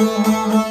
Música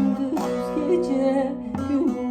gece Gündüz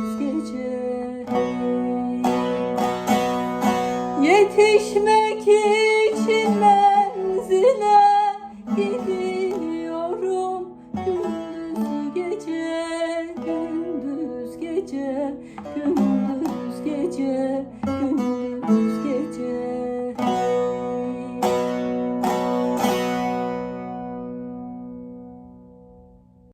gece. Yetişmek için menzile gidiyorum. Gündüz gece, gündüz gece, gündüz gece, gündüz gece